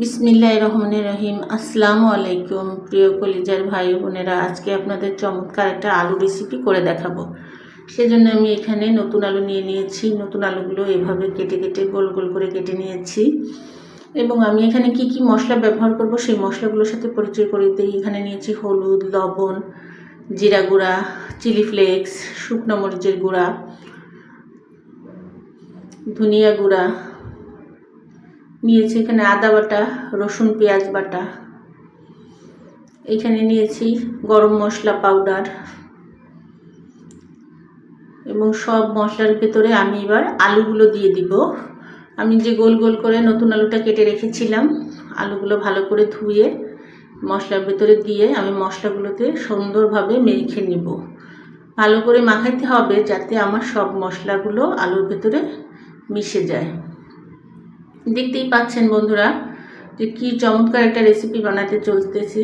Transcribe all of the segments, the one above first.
বিসমিল্লাহ রহমানির রহিম। আসসালামু আলাইকুম, প্রিয় কলিজার ভাই বোনেরা। আজকে আপনাদের চমৎকার একটা আলু রেসিপি করে দেখাবো। সেজন্য আমি এখানে নতুন আলু নিয়ে নিয়েছি। নতুন আলুগুলো এভাবে কেটে কেটে গোল গোল করে কেটে নিয়েছি। এবং আমি এখানে কি কি মশলা ব্যবহার করব সেই মশলাগুলোর সাথে পরিচয় করে দিই। এখানে নিয়েছি হলুদ, লবণ, জিরা গুঁড়া, চিলি ফ্লেক্স, শুকনো মরিচের গুঁড়া, ধনিয়া গুঁড়া নিয়েছি, এখানে আদা বাটা, রসুন, পেঁয়াজ বাটা। এখানে নিয়েছি গরম মশলা পাউডার এবং সব মশলার ভেতরে আমি এবার আলুগুলো দিয়ে দিব। আমি যে গোল গোল করে নতুন আলুটা কেটে রেখেছিলাম, আলুগুলো ভালো করে ধুয়ে মশলার ভেতরে দিয়ে আমি মশলাগুলোতে সুন্দরভাবে মেখে নিব। ভালো করে মাখাইতে হবে যাতে আমার সব মশলাগুলো আলুর ভেতরে মিশে যায়। দেখতেই পাচ্ছেন বন্ধুরা যে কী চমৎকার একটা রেসিপি বানাতে চলতেছি।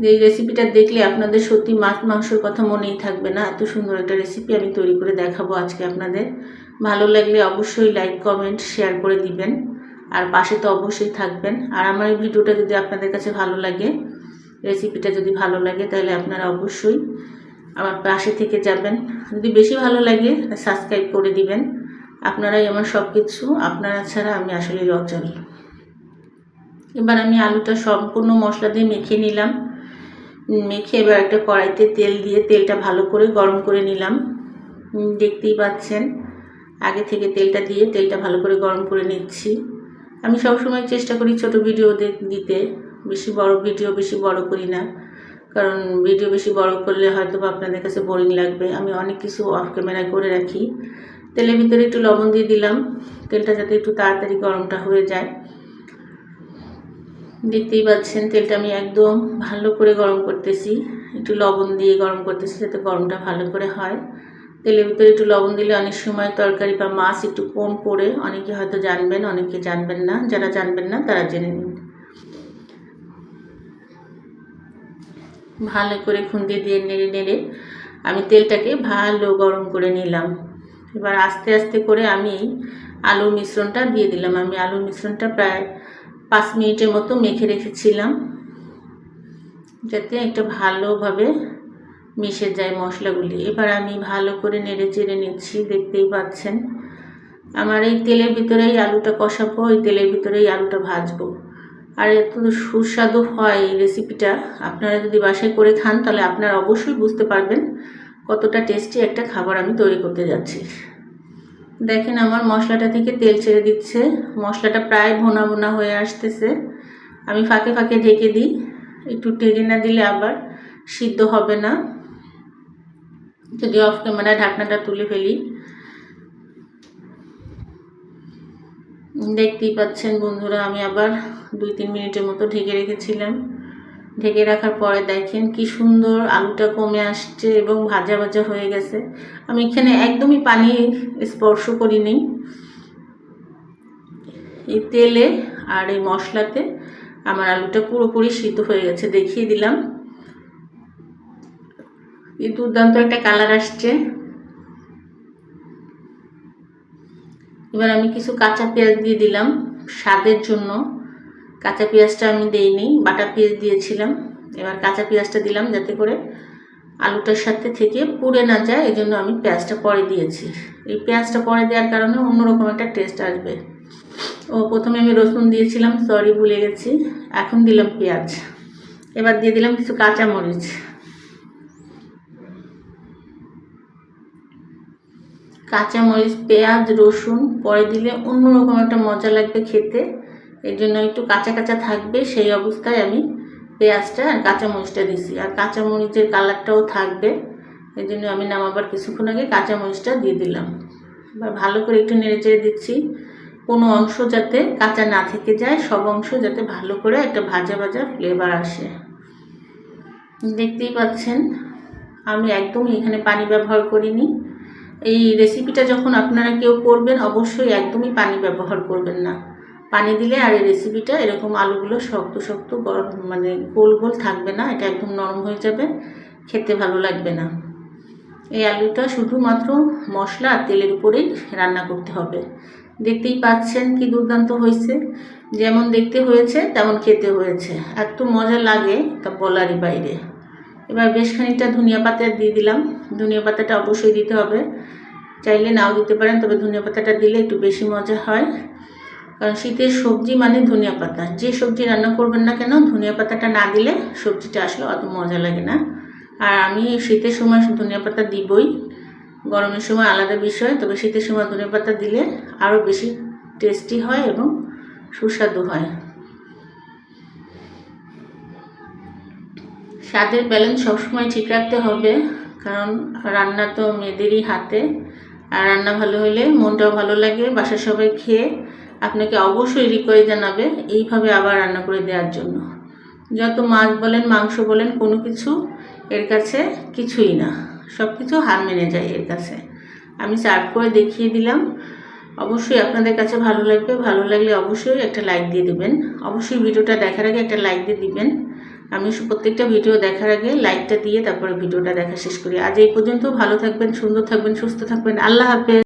যে এই রেসিপিটা দেখলে আপনাদের সত্যি মাছ মাংসর কথা মনেই থাকবে না। এত সুন্দর একটা রেসিপি আমি তৈরি করে দেখাবো আজকে আপনাদের। ভালো লাগলে অবশ্যই লাইক কমেন্ট শেয়ার করে দিবেন। আর পাশে তো অবশ্যই থাকবেন। আর আমার এই ভিডিওটা যদি আপনাদের কাছে ভালো লাগে রেসিপিটা যদি ভালো লাগে, তাহলে আপনারা অবশ্যই আমার পাশে থেকে যাবেন। যদি বেশি ভালো লাগে সাবস্ক্রাইব করে দিবেন। আপনারাই আমার সব কিছু আপনারা ছাড়া আমি আসলে অচল। এবার আমি আলুটা সম্পূর্ণ মশলা দিয়ে মেখে নিলাম। মেখে এবার একটা কড়াইতে তেল দিয়ে তেলটা ভালো করে গরম করে নিলাম। দেখতেই পাচ্ছেন, আগে থেকে তেলটা দিয়ে তেলটা ভালো করে গরম করে নিচ্ছি। আমি সবসময় চেষ্টা করি ছোট ভিডিও দিতে, বেশি বড় ভিডিও বেশি বড় করি না। কারণ ভিডিও বেশি বড় করলে হয়তো আপনাদের কাছে বোরিং লাগবে। আমি অনেক কিছু অফ ক্যামেরায় করে রাখি। তেলের ভিতরে একটু লবণ দিয়ে দিলাম। তেলটা যাতে একটু তাড়াতাড়ি গরমটা হয়ে যায়। দেখতেই পাচ্ছেন, তেলটা আমি একদম ভালো করে গরম করতেছি। একটু লবণ দিয়ে গরম করতেছি যাতে গরমটা ভালো করে হয়। তেলের ভিতরে একটু লবণ দিলে অনেক সময় তরকারি বা মাছ একটু কম পড়ে। অনেকে হয়তো জানবেন, অনেকে জানবেন না। যারা জানবেন না, তারা জেনে নিন। ভালো করে খুন্তি দিয়ে নেড়ে নেড়ে আমি তেলটাকে ভালো গরম করে নিলাম। এবার আস্তে আস্তে করে আমি আলুর মিশ্রণটা দিয়ে দিলাম। আমি আলুর মিশ্রণটা প্রায় পাঁচ মিনিটের মতো মেখে রেখেছিলাম, যাতে একটা ভালোভাবে মিশে যায় মশলাগুলি। এবার আমি ভালো করে নেড়ে চেড়ে নিচ্ছি, দেখতেই পাচ্ছেন। আমার এই তেলের ভিতরেই আলুটা কষাবো ওই তেলের ভিতরেই আলুটা ভাজবো। আর এত সুস্বাদু হয় এই রেসিপিটা আপনারা যদি বাসায় করে খান, তাহলে আপনারা অবশ্যই বুঝতে পারবেন কতটা টেস্টি একটা খাবার আমি তৈরি করতে যাচ্ছি। দেখেন আমার মশলাটা থেকে তেল ছেড়ে দিচ্ছে। মশলাটা প্রায় ভোনা ভোনা হয়ে আসতেছে। আমি ফাঁকে ফাঁকে ঢেকে দিই। একটু টেনে না দিলে আবার সিদ্ধ হবে না। যদি অফ ক্যামেরা ঢাকনাটা তুলে ফেলি। দেখতেই পাচ্ছেন বন্ধুরা, আমি আবার দুই তিন মিনিটের মতো ঢেকে রেখেছিলাম। ঢেকে রাখার পরে দেখেন কি সুন্দর আলুটা কমে আসছে এবং ভাজা ভাজা হয়ে গেছে। আমি এখানে একদমই পানি স্পর্শ করিনি। এই তেলে আর এই মশলাতে আমার আলুটা পুরোপুরি সিদ্ধ হয়ে গেছে, দেখিয়ে দিলাম। এই দুর্দান্ত একটা কালার আসছে। এবার আমি কিছু কাঁচা পেঁয়াজ দিয়ে দিলাম স্বাদের জন্য। কাঁচা পেঁয়াজটা আমি দেইনি বাটা পেঁয়াজ দিয়েছিলাম। এবার কাঁচা পেঁয়াজটা দিলাম যাতে করে আলুটার সাথে থেকে পুড়ে না যায় এই জন্য আমি পেঁয়াজটা পরে দিয়েছি। এই পেঁয়াজটা পরে দেওয়ার কারণে অন্যরকম একটা টেস্ট আসবে। ও, প্রথমে আমি রসুন দিয়েছিলাম, সরি ভুলে গেছি। এখন দিলাম পেঁয়াজ। এবার দিয়ে দিলাম কিছু কাঁচা মরিচ কাঁচা মরিচ পেঁয়াজ, রসুন, পরে দিলে অন্যরকম একটা মজা লাগবে খেতে। এই জন্য একটু কাঁচা কাঁচা থাকবে, সেই অবস্থায় আমি পেঁয়াজটা আর কাঁচামরিচটা দিছি। আর কাঁচামরিচের কালারটাও থাকবে এই জন্য আমি নামাবার কিছুক্ষণ আগে কাঁচামরিচটা দিয়ে দিলাম। এবার ভালো করে একটু নেড়ে চেড়ে দিচ্ছি। কোনো অংশ যাতে কাঁচা না থেকে যায়, সব অংশ যাতে ভালো করে একটা ভাজা ভাজা ফ্লেভার আসে। দেখতেই পাচ্ছেন, আমি একদমই এখানে পানি ব্যবহার করিনি। এই রেসিপিটা যখন আপনারা কেউ করবেন, অবশ্যই একদমই পানি ব্যবহার করবেন না। পানি দিলে আর এই রেসিপিটা এরকম আলুগুলো শক্ত শক্ত গরম মানে গোল গোল থাকবে না, এটা একদম নরম হয়ে যাবে, খেতে ভালো লাগবে না। এই আলুটা শুধুমাত্র মশলা আর তেলের উপরেই রান্না করতে হবে। দেখতেই পাচ্ছেন কি দুর্দান্ত হয়েছে। যেমন দেখতে হয়েছে, তেমন খেতে হয়েছে। এত মজা লাগে তা বলারই বাইরে। এবার বেশ খানিকটা ধনিয়া পাতা দিয়ে দিলাম। ধনিয়া পাতাটা অবশ্যই দিতে হবে। চাইলে নাও দিতে পারেন, তবে ধনিয়া পাতাটা দিলে একটু বেশি মজা হয়। কারণ শীতের সবজি মানে ধনিয়া পাতা। যে সবজি রান্না করবেন না কেন, ধনিয়া পাতাটা না দিলে সবজিটা আসলে অত মজা লাগে না। আর আমি শীতের সময় ধনিয়া পাতা দিবই। গরমের সময় আলাদা বিষয়, তবে শীতের সময় ধনিয়া পাতা দিলে আরও বেশি টেস্টি হয় এবং সুস্বাদু হয়। স্বাদের ব্যালেন্স সবসময় ঠিক রাখতে হবে, কারণ রান্না তো মেয়েদেরই হাতে। আর রান্না ভালো হলে মনটাও ভালো লাগে, বাসার সবাই খেয়ে আপনাকে অবশ্যই রিকোয়েস্ট জানাবে এইভাবে আবার রান্না করে দেওয়ার জন্য। যত মাছ বলেন, মাংস বলেন, কোনো কিছু এর কাছে কিছুই না। সব কিছু হার মেনে যায় এর কাছে। আমি সার্ভ করে দেখিয়ে দিলাম। অবশ্যই আপনাদের কাছে ভালো লাগবে। ভালো লাগলে অবশ্যই একটা লাইক দিয়ে দেবেন। অবশ্যই ভিডিওটা দেখার আগে একটা লাইক দিয়ে দিবেন। আমি প্রত্যেকটা ভিডিও দেখার আগে লাইকটা দিয়ে তারপরে ভিডিওটা দেখা শেষ করি। আজ এই পর্যন্ত ভালো থাকবেন, সুন্দর থাকবেন, সুস্থ থাকবেন। আল্লাহ হাফেজ।